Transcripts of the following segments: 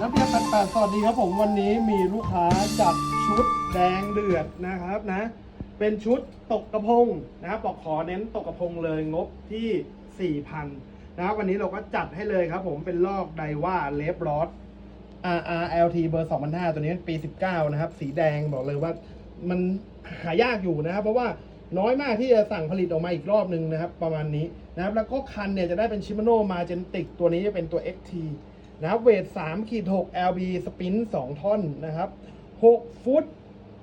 น้ำเพียงแปดสวัสดีครับผมวันนี้มีลูกค้าจัดชุดแดงเดือดนะครับนะ เป็นชุดตกกระพงนะครับบอกขอเน้นตกกระพงเลยงบที่ 4,000นะครับวันนี้เราก็จัดให้เลยครับผมเป็นลอกไดว่าเลฟรอส RRLT เบอร์ 2005 ตัวนี้เป็นปี 19 นะครับ สีแดงบอกเลยว่ามันหายากอยู่นะครับ เพราะว่าน้อยมากที่จะสั่งผลิตออกมาอีกรอบหนึ่งนะครับ ประมาณนี้นะครับ แล้วก็คันเนี่ยจะได้เป็นชิมโนมาเจนติกตัวนี้จะเป็นตัว XT นะครับเวท3ขีด6 LB สปิน2ท่อนนะครับ6ฟุต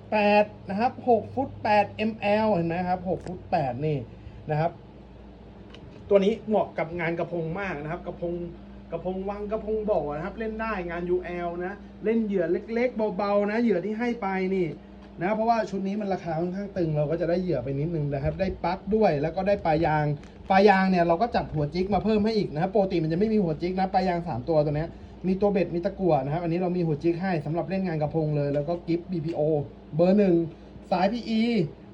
8นะครับ6ฟุต8 ML เห็นไหมครับ6ฟุต8นี่นะครับ ตัวนี้เหมาะกับงานกระพงมากนะครับ กระพงกระพงวังกระพงบ่อนะครับ เล่นได้งาน UL นะ เล่นเหยื่อเล็กๆ เบาๆนะเหยื่อที่ให้ไปนี่ นะเพราะว่าชุดนี้มันราคาค่อนข้างตึงเราก็จะได้เหยื่อไปนิดนึงนะครับ ได้ปลั๊กด้วยแล้วก็ได้ปลายางปลายางเนี่ยเราก็จัดหัวจิกมาเพิ่มให้อีกนะครับปกติมันจะไม่มีหัวจิกนะปลายาง 3 ตัวตัวนี้มีตัวเบ็ดมีตะกั่วนะครับ อันนี้เรามีหัวจิกให้สำหรับเล่นงานกระพงเลย แล้วก็กิฟต์ BPO เบอร์หนึ่งสาย PE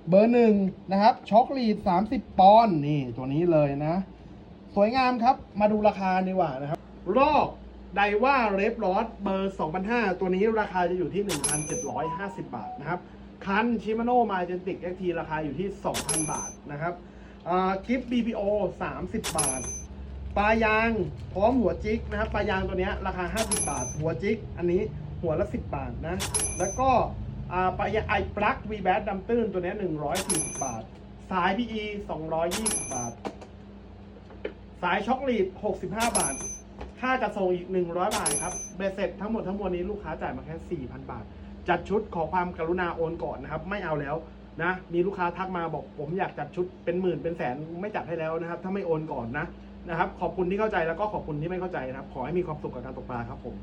เบอร์หนึ่งนะครับช็อคลีด 30 ปอนด์นี่ตัวนี้เลยนะ สวยงามครับมาดูราคาดีกว่านะครับรอก ไดว่าเรฟลอสเบอร์ 2005 ตัวนี้ราคาจะอยู่ที่ 1,750 บาทนะครับ คันชิมาโนมาเจนติกเอ็กทีราคาอยู่ที่ 2,000 บาทนะครับกิฟต์ BPO 30 บาท ปลายางพร้อมหัวจิกนะครับ ปลายางตัวนี้ราคา 50 บาท หัวจิก อันนี้หัวละ 10 บาทนะ แล้วก็ปลายางไอปลั๊กวีแบดดำตื้นตัวนี้ย140 บาท สาย PE 220 บาท สายช็อกลีด 65 บาท ค่าจัดส่งอีก 100 บาทครับเบสเสร็จทั้งหมดทั้งมวลนี้ลูกค้าจ่ายมาแค่ 4,000 บาท จัดชุดขอความกรุณาโอนก่อนนะครับ ไม่เอาแล้วนะ มีลูกค้าทักมาบอกผมอยากจัดชุดเป็นหมื่นเป็นแสนไม่จัดให้แล้วนะครับ ถ้าไม่โอนก่อนนะนะครับ ขอบคุณที่เข้าใจแล้วก็ขอบคุณที่ไม่เข้าใจนะครับ ขอให้มีความสุขกับการตกปลาครับผม